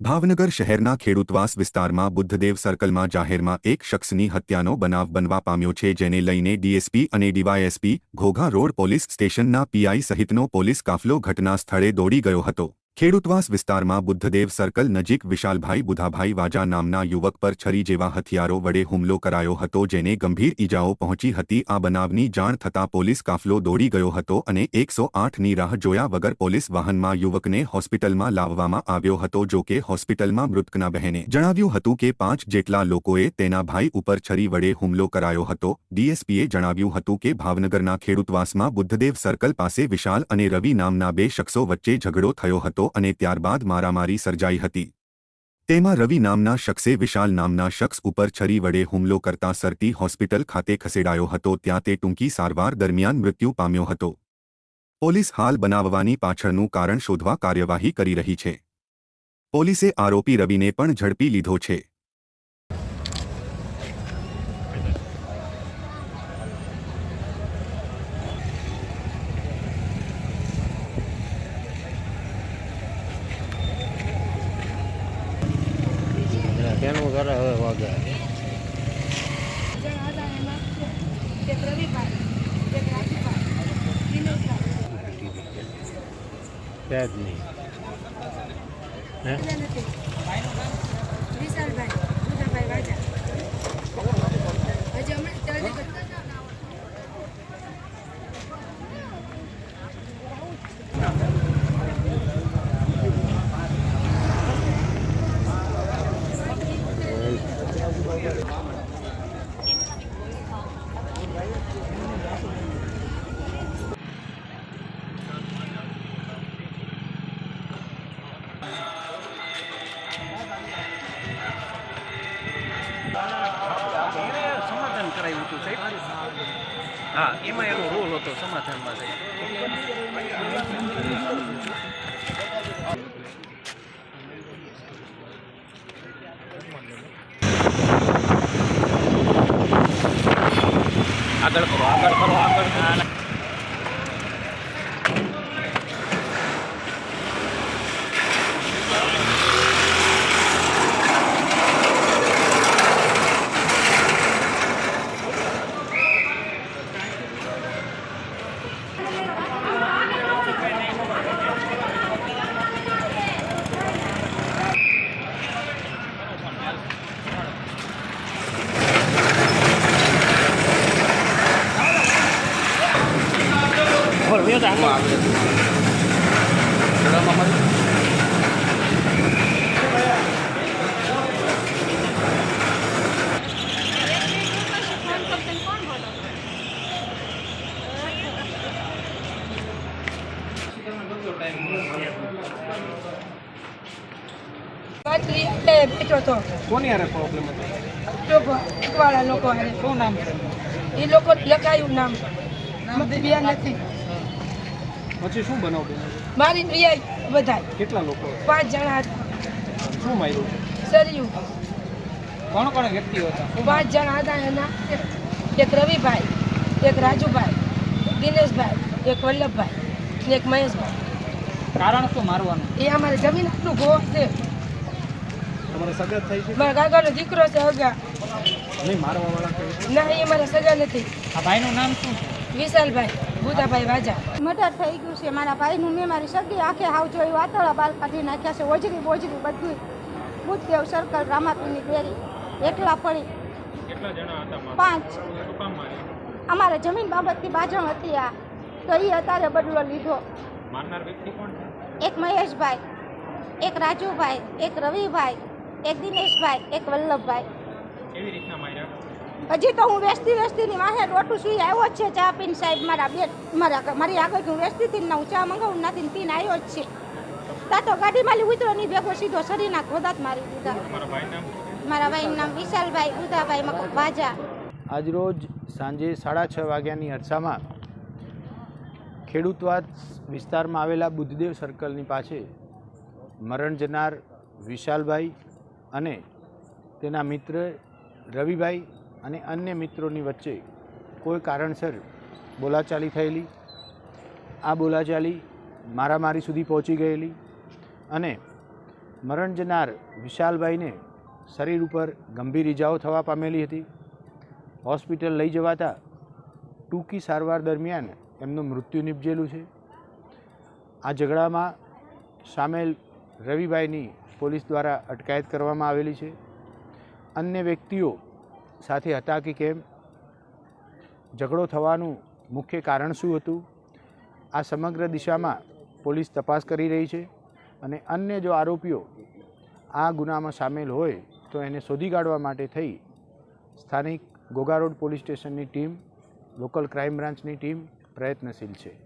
ભાવનગર શહેરના ખેડૂતવાસ વિસ્તારમાં બુદ્ધદેવ સર્કલમાં જાહેરમાં એક શખ્સની હત્યાનો બનાવ બનવા પામ્યો છે જેને લઈને ડીએસપી અને ડીવાયએસપી ઘોઘા રોડ પોલીસ સ્ટેશનના પીઆઈ સહિતનો પોલીસ કાફલો ઘટના સ્થળે દોડી ગયો હતો. ખેડૂતવાસ વિસ્તારમાં બુદ્ધદેવ સર્કલ નજીક વિશાલભાઈ બુધાભાઈ વાજા નામના યુવક પર છરી જેવા હથિયારો વડે હુમલો કરાયો હતો જેને ગંભીર ઈજાઓ પહોંચી હતી. આ બનાવની જાણ થતાં પોલીસ કાફલો દોડી ગયો હતો અને એકસો આઠની રાહ જોયા વગર પોલીસ વાહનમાં યુવકને હોસ્પિટલમાં લાવવામાં આવ્યો હતો જો કે હોસ્પિટલમાં મૃતકના બહેને જણાવ્યું હતું કે પાંચ જેટલા લોકોએ તેના ભાઈ ઉપર છરી વડે હુમલો કરાયો હતો. ડીએસપીએ જણાવ્યું હતું કે ભાવનગરના ખેડૂતવાસમાં બુદ્ધદેવ સર્કલ પાસે વિશાલ અને રવિ નામના બે શખ્સો વચ્ચે ઝઘડો થયો હતો. અને ત્યારબાદ મારામારી સર્જાઈ હતી. તેમાં રવિ નામના શખ્સે વિશાલ નામના શખ્સ ઉપર છરી વડે હુમલો કરતા સરટી હોસ્પિટલ ખાતે ખસેડાયો હતો, ત્યાં તે ટૂંકી સારવાર દરમિયાન મૃત્યુ પામ્યો હતો. પોલીસ હાલ બનાવવાની પાછળનું કારણ શોધવા કાર્યવાહી કરી રહી છે. પોલીસે આરોપી રવિને પણ ઝડપી લીધો છે. તેનું કરે હવે વાગે. છે જ નહીં. વિશાલભાઈ હજી હમણાં સમાધાન કરાવ્યું હતું સાહેબ હા એમાં એનો રોલ હતો સમાધાનમાં આગળ કરો આગળ કરો આગળ બોલ વ્યો તો આગળ હતો કોની પ્રોબ્લેમ હતો વાળા લોકો હારે શું નામ એ લોકો લખાયું નામ. મને નથી. પછી શું બનાવતું મારી પ્રિયા બધા કેટલા લોકો? પાંચ જણા હતા. શું માર્યું? સરિયું. કોણ કોણ વ્યક્તિઓ હતા? પાંચ જણા હતા એના. એક રવિભાઈ એક રાજુભાઈ દિનેશભાઈ એક વલ્લભભાઈ ને એક મહેશભાઈ. કારણ શું મારવાનું? એ અમારે જમીન આટલું ગો છે. તમારે સગા થઈ છે? મારા કાકાનો દીકરો છે અગા. નહીં મારવા વાળા ના એ મારા સગા નથી. આ ભાઈનું નામ શું વિશાલભાઈ. બુધાભાઈ વાજા મર્ડર થઈ ગયું છે મારા ભાઈનું મેં મારી સગી આંખે હાવ જોઈ વાતળા બાલ કાઢી નાખ્યા છે ઓજરી બોજરી બધું ભૂતદેવ સર્કલ રામાપીની ડેરી એકલા પડી. કેટલા જણા હતા પાંચ. અમારે જમીન બાબતની બાજણ હતી આ. તો એ અત્યારે બદલો લીધો. મારનાર વ્યક્તિ કોણ છે? એક મહેશભાઈ એક રાજુભાઈ એક રવિભાઈ એક દિનેશભાઈ એક વલ્લભભાઈ. કેવી રીતના માર્યા? હજી તો હું વેચતી વેચતીની વાહે રોટું સુઈ આવ્યો જ છે ચા પીને સાહેબ મારા બે મારા મારી આગળ હું વેચતી હતી ને હું ચા મંગાવું નથી પીને આવ્યો જ છે. તા તો ગાડીમાં લી ઉતરો ની ભેગો સીધો શરીરના ખોદાત મારી દીધા. મારા ભાઈનું નામ? વિશાલભાઈ ઉદાભાઈ મકો ભાજા. આજરોજ સાંજે સાડા છ વાગ્યાની અરસામાં ખેડૂતવાદ વિસ્તારમાં આવેલા બુદ્ધદેવ સર્કલની પાસે મરણ જનાર વિશાલભાઈ અને તેના મિત્ર રવિભાઈ અને અન્ય મિત્રોની વચ્ચે કોઈ કારણસર બોલાચાલી થયેલી. આ બોલાચાલી મારામારી સુધી પહોંચી ગયેલી અને મરણ જનાર વિશાલભાઈને શરીર ઉપર ગંભીર ઇજાઓ થવા પામેલી હતી. હોસ્પિટલ લઈ જવાતા ટૂંકી સારવાર દરમિયાન એમનું મૃત્યુ નિપજેલું છે. આ ઝઘડામાં સામેલ રવિભાઈની પોલીસ દ્વારા અટકાયત કરવામાં આવેલી છે. અન્ય વ્યક્તિઓ સાથે હતા કે કેમ? ઝઘડો થવાનું મુખ્ય કારણ શું હતું? આ સમગ્ર દિશામાં પોલીસ તપાસ કરી રહી છે અને અન્ય જો આરોપીઓ આ ગુનામાં સામેલ હોય તો એને શોધી કાઢવા માટે થઈ સ્થાનિક ગોગારોડ પોલીસ સ્ટેશનની ટીમ, લોકલ ક્રાઇમ બ્રાન્ચની ટીમ પ્રયત્નશીલ છે.